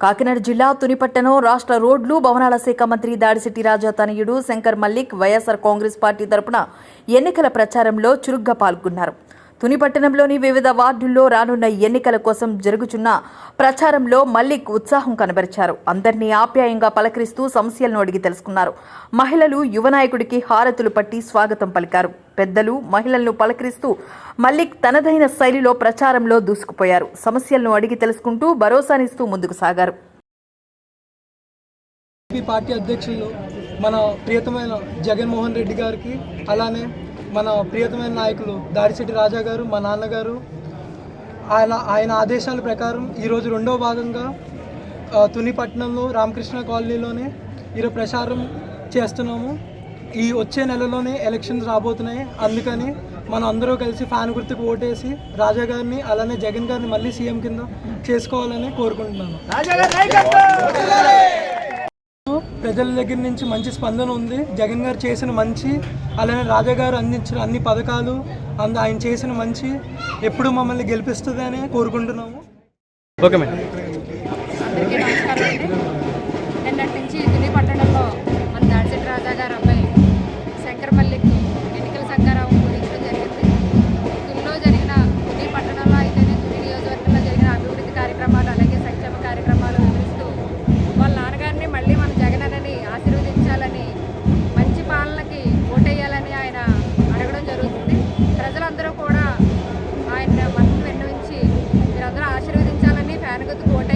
కాకినాడ జిల్లా తునిపట్టణం రాష్ట్ర రోడ్లు భవనాల శాఖ మంత్రి దాడిశెట్టి రాజా తనయుడు శంకర్ మల్లిక్ వైఎస్ఆర్ కాంగ్రెస్ పార్టీ తరపున ఎన్నికల ప్రచారంలో చురుగ్గా పాల్గొన్నారు. తునిపట్టణంలోని వివిధ వార్డుల్లో రానున్న ఎన్నికల కోసం జరుగుచున్న ప్రచారంలో మల్లిక్ ఉత్సాహం కనబరిచారు. అందరినీ ఆప్యాయంగా పలకరిస్తూ సమస్యలను అడిగి తెలుసుకున్నారు. మహిళలు యువ నాయకుడికి హారతులు పట్టి స్వాగతం పలికారు. పెద్దలు మహిళలను పలకరిస్తూ మల్లిక్ తనదైన శైలిలో ప్రచారంలో దూసుకుపోయారు. సమస్యలను అడిగి తెలుసుకుంటూ భరోసానిస్తూ ముందుకు సాగారు. పార్టీ అధ్యక్షులు మన ప్రియతమైన జగన్మోహన్ రెడ్డి గారికి అలానే మన ప్రియతమైన నాయకులు దాడిశెట్టి రాజా గారు మా నాన్నగారు ఆయన ఆయన ఆదేశాల ప్రకారం ఈరోజు రెండవ భాగంగా తునిపట్నంలో రామకృష్ణ కాలనీలోనే ఈరోజు ప్రచారం చేస్తున్నాము. ఈ వచ్చే నెలలోనే ఎలక్షన్స్ రాబోతున్నాయి. అందుకని మనం అందరూ కలిసి ఫ్యాన్ గుర్తుకు ఓటేసి రాజా గారిని అలానే జగన్ గారిని మళ్ళీ సీఎం కింద చేసుకోవాలని కోరుకుంటున్నాను ప్రజల దగ్గర నుంచి మంచి స్పందన ఉంది. జగన్ గారు చేసిన మంచి అలానే రాజా గారు అందించిన అన్ని పథకాలు అంద ఆయన చేసిన మంచి ఎప్పుడు మమ్మల్ని గెలిపిస్తుందని కోరుకుంటున్నాము. Okay madam. സ്വർഗത്ത് പോകട്ടെ